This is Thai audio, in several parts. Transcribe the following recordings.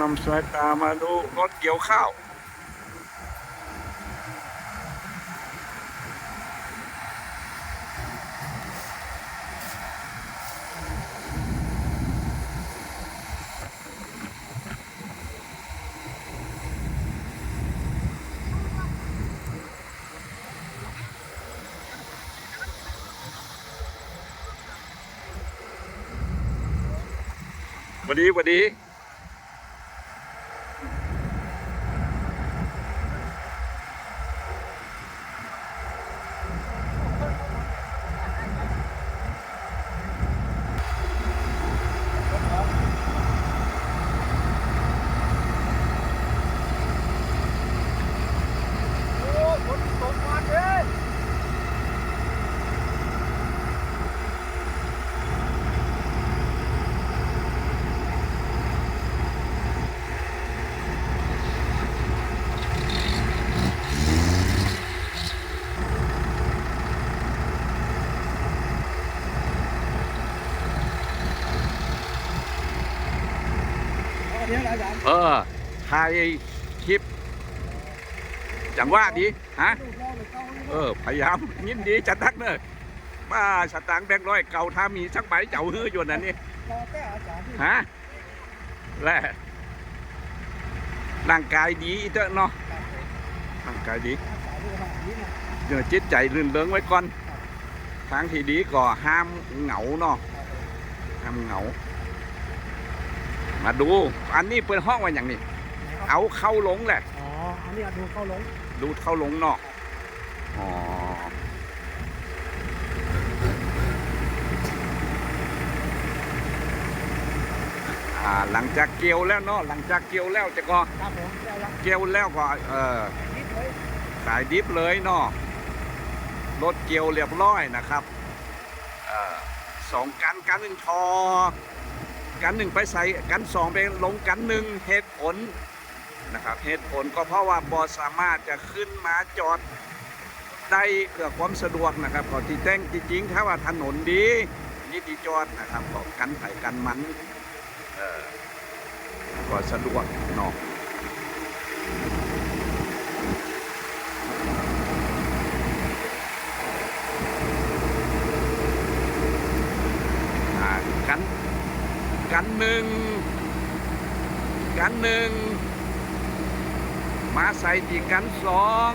นำสายตามาดูรถเกี่ยวข้าววัสดีสวัสดี เออถ่ายคลิป จังว่าดีฮะเออพยายามยินดีจัดทักเนอะมาสตางค์แบงค์ร้อยเก่าถ้ามีสักใบเจ้าฮื้ออยู่นั่นนี่ฮะและร่างกายดีอีเตอะเนาะร่างกายดีเดี๋ยวจิตใจรื่นเริงไว้ก่อนทางที่ดีก็ห้ามเหงาเนาะห้ามเหงา มาดู อันนี้เปิดห้องไว้อย่างนี้ เอาเข้าหลงแหละ อ๋อ อันนี้ดูเข้าลง ดูดเข้าหลงเนาะอ๋ออ่าหลังจากเกี่ยวแล้วเนาะหลังจากเกี่ยวแล้วจะก็ครับผมได้ละเกี่ยวแล้วก็เออนิดเลยขายดิบเลยเนาะรถเกี่ยวเรียบร้อยนะครับเออสองกันกันหนึ่งทอ กันหนึ่งไปใส่กันสองไปลงกันหนึ่งเหตุผลนะครับเหตุผลก็เพราะว่าบอสามารถจะขึ้นมาจอดได้เพื่อความสะดวกนะครับก่อนที่แจ้งจริงๆถ้าว่าถนนดีนี่ที่จอดนะครับก็กันไผ่กันมันเออก็สะดวกเนาะ อ่ากันกัน หนึ่งกันหนึ่งมาใส่ที่กันสอง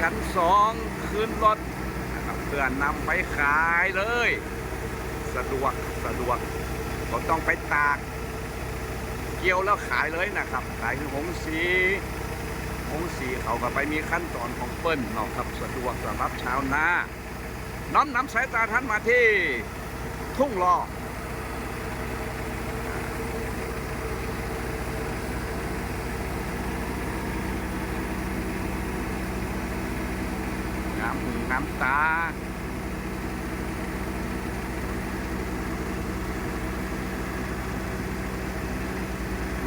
กันสองขึ้นรถนะครับเพื่อนำไปขายเลย สะดวกสะดวกก็ต้องไปตาก เกี่ยวแล้วขายเลยนะครับ ขายคือหงสีหงสีเขาก็ไปมีขั้นตอนของเปิ้ลเนาะครับสะดวกสำหรับชาวนาน้อมนำสายตาท่านมาที่ทุ่งรอำหูน้ำตา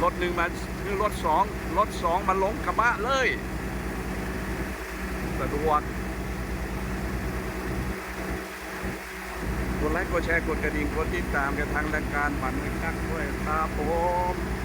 รถหนึ่งมาคือรถสองรถสองมาลงกระบะเลย สะดวกกดไลค์กดแชร์กดกระดิ่งกดติดตามกันทางรายการฝันไม่คักด้วยครับผม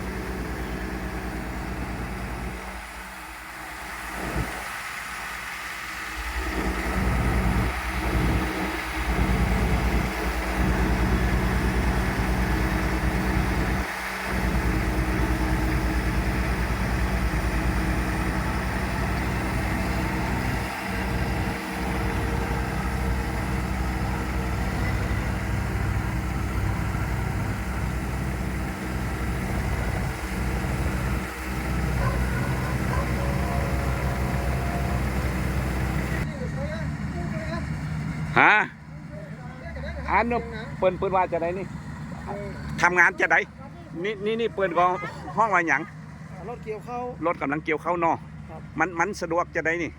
ฮะอันนั้นเปิ้นเปิ้นว่าจะได้นี่ทำงานจะได้นี่นี่นี่เปิ้นก็ห้องว่าหยังรถเกี่ยวเข้ารถกำลังเกี่ยวเข้าเนอครับมันมันสะดวกจะได้นี่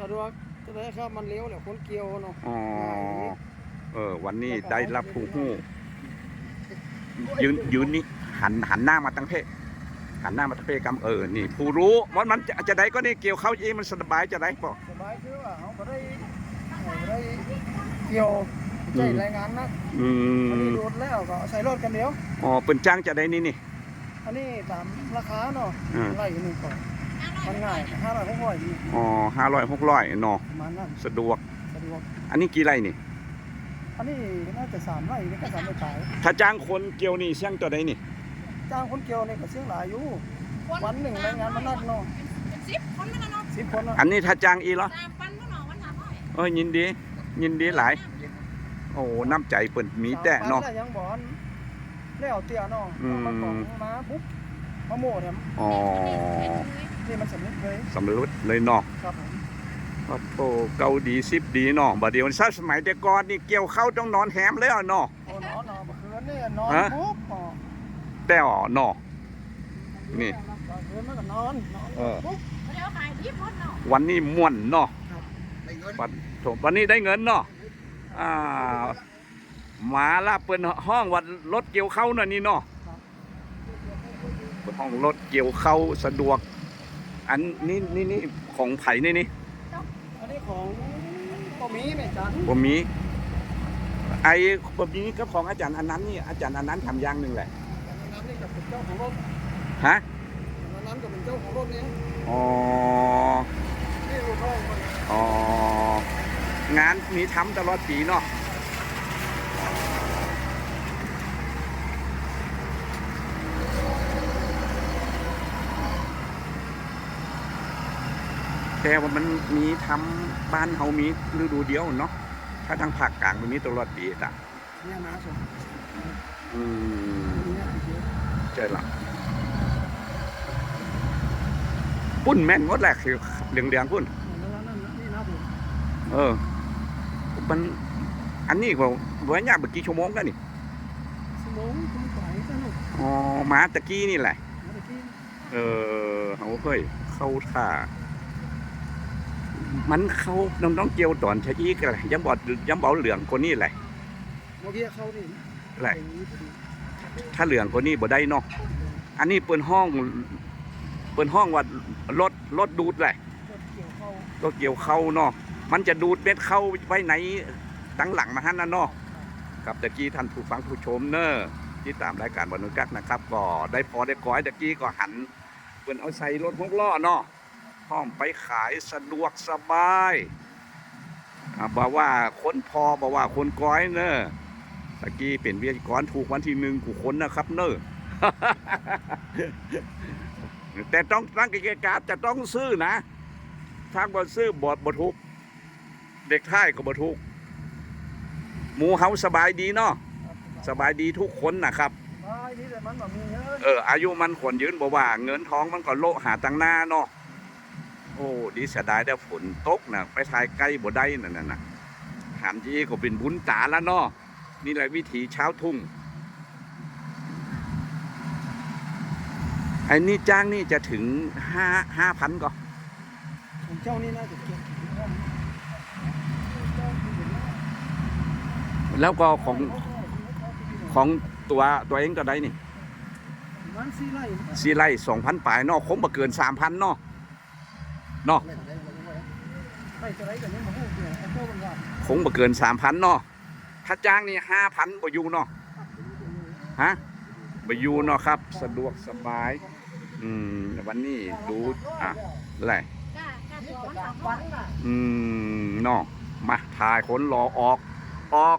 สะดวกจะได้ครับมันเลี้ยวแหละคนเกี่ยวเนาะอ๋อเออวันนี้ได้รับผู้หู้ยืนยืนนี่หันหันหน้ามาตั้งเพศหันหน้ามาตั้งเพศกำเออนี่ ผู้รู้มันมันจะจะได้ก็นี่เกี่ยวเข้าเองมันสบายจะได้ปะสบายคือว่าเขาก็ได้เขาก็ได้ เกี่ยวใจรายงานนะอือันนี้มโดดแล้วก็ใส่รถกันเดียว อ๋อเป็นจ้างจะได้นี่นี่คอันนี้ตามราคาเนาะอืม ไล่หนึ่งก่อนมันง่ายห้าร้อยหกร้อยนี่อ๋อห้าร้อยหกร้อยเนาะประมาณนั้นสะดวก สะดวกอันนี้กี่ไร่นี่ อันนี้น่าจะสามไร่นี่ก็สามไร่ขายถ้าจ้างคนเกี่ยวนี่เสี่ยงตัวใดนี่ จ้างคนเกี่ยวนี่ก็เสี่ยงหลายอยู่ วันหนึ่งรายงานมันนักเนาะเป็นสิบคนมันนะเนาะสิบคนเนาะอันนี้ถ้าจ้างอีเหรอสามปันก็เนาะวันละร้อยเอ้ยยินดี ยินดีหลาย โอ้น้ำใจเปิ่นมีแต่เนาะสมพัแล้วยังบอนแล้วเตี้ยเนาะอืม มาของมาปุ๊บมาโม่เนี่ยอ๋อนี่มันสำเร็จเลยสำรุดเลยเนาะครับผมโอ้โหเกาดีสิบดีเนาะบัดเดี๋ยวนี้สมัยแต่ก่อนนี่เกี่ยวเข้าวต้องนอนแฮมเลยอะเนาะ โอ้นอนนอนเมื่อคืนนี่นอนฮะ ปุ๊บอ๋อแต่อ๋อเนาะ นี่เมื่อคืนมันก็นอนนอนเออ ปุ๊บเดี๋ยวขายที่พดเนาะวันนี้ม่วนเนาะ ได้เงินวัน โถวันนี้ได้เงินเนาะอ่าหมาละเปิ้นห้องวัดรถเกี่ยวเข้าน่ะนี่เนาะเปิ้นห้องรถเกี่ยวเข้าสะดวก อันนี้นี่นี่ของไผ่นี่นี่อันนี้ของก็มีแม่จันผมมีไอ้ผมมีก็ของอาจารย์อันนั้นนี่อาจารย์อันนั้นทำอย่างหนึ่งแหละอันนั้นนี่ก็เป็นเจ้าของรถฮะอันนั้นก็เป็นเจ้าของรถเนี่ยอ๋อนี่รถห้องมันอ๋อ งานมีทำตลอดปีเนาะแต่ว่ามันมีทำบ้านเฮามีฤดูเดียวเนาะถ้าทางภาคกลางมันมีตลอดปีจ้ะเนี่ยนะส่วนอืมเนี่ยเยอะใช่ละปุ้นแม่นหมดแหละคือเหลืองๆปุ้นนั่นนั่นนี่นะผมเออ มัน อันนี้ก็วันยากเมื่อกี่ชั่วโมงกันนี่สมองคุณไหวสนุกอ๋อมาตะกี้นี่แหละ เมื่อกี้เออเขาเคยเข้าท่า มันเข้าน้องต้องเกี่ยวตอนชะอีกอะไรย้ำบอดย้ำเบาเหลืองคนนี้แหละเมื่อกี้เขานี่แหละอย่างนี้พอดีถ้าเหลืองคนนี้บ่ได้เนาะอันนี้เปินห้อง เปินห้องว่ารถรถดูดแหละ รถเกี่ยวเข้ารถเกี่ยวเข้าเนาะ มันจะดูดเม็ดเข้าไว้ไหนตั้งหลังมาฮั่นนะเนาะกับตะกี้ท่านผู้ฟังผู้ชมเนอะที่ตามรายการวันนุกักนะครับ ก็ได้พอได้ก้อยตะกี้ก็หันเปิ่นเอาใส่รถหกล้อเนาะพร้อมไปขายสะดวกสบายบอกว่าคนพอบอกว่าคนก้อยเนอะตะกี้เป็นเวิทยกรถูกวันที่หนึ่งกูคนนะครับ เนอะแต่ต้องตั้งกิจการจะต้องซื้อนะทางบ่ซื้อบอดบ่ทุก เด็กท่ายก็บ่ทุกหมูเฮาสบายดีเนาะสบายดีทุกคนนะครับไอ้นี่แต่มันแบบมีเงินเออ อายุมันขวนยืนบอกว่า เงินทองมันก็โลหาตังหน้าเนาะโอ้ดีเสียดายแต่ฝนตกนะไปทายใกล้บ่ได้นั่นน่ะนะหันจีก็เป็นบุญตาแล้วเนาะนี่แหละวิถีเช้าทุ่งไอ้นี่จ้างนี่จะถึงห้าห้าพันก็ของเจ้านี่น่าจะเก็บ แล้วก็ของของตัวตัวเองก็ได้นี่มันสี่ไร่สี่ไร่สองพันปลายเนาะคงบ่เกินสามพันเนาะเนาะไร่จะไรกันเนี่ยมาพูดเนี่ยไอ้พวกมันว่าคงบ่เกินสามพันเนาะถ้าจ้างนี่ห้าพันบ่อยู่เนาะฮะบ่อยู่เนาะครับ สะดวกสบาย อืมวันนี้ดูอะแหละกล้ากล้าตัววันสองวันน่ะอืมเนาะมาถ่ายคนรอออกออก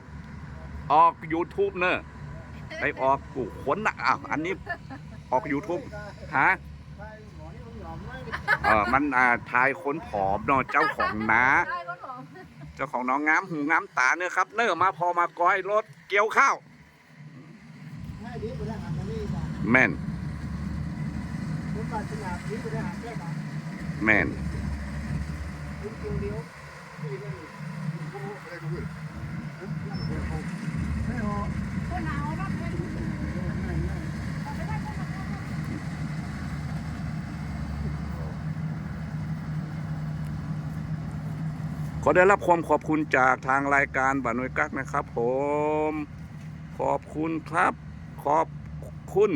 ออก YouTube เนอะไปออกกูคนน่ะอ้าวอันนี้ออก YouTube ฮะเออมันอ่าทายคนผอมเนาะเจ้าของน้า ได้ก็หอมเจ้าของน้องงามหูงามตาเนื้อะครับ เนื้อมาพอมาก้อยรถเกี่ยวข้าวง่ายดีไปได้หามานี่จ้ะแม่น ผมปรารถนาดีไปได้หาแค่ไหนแม่นคุณเดียวเดียวนี่เลยไม่หอคนหนาวรถเป็น ขอได้รับความขอบคุณจากทางรายการบานุยกักนะครับ ผม ขอบคุณครับ ขอบคุณ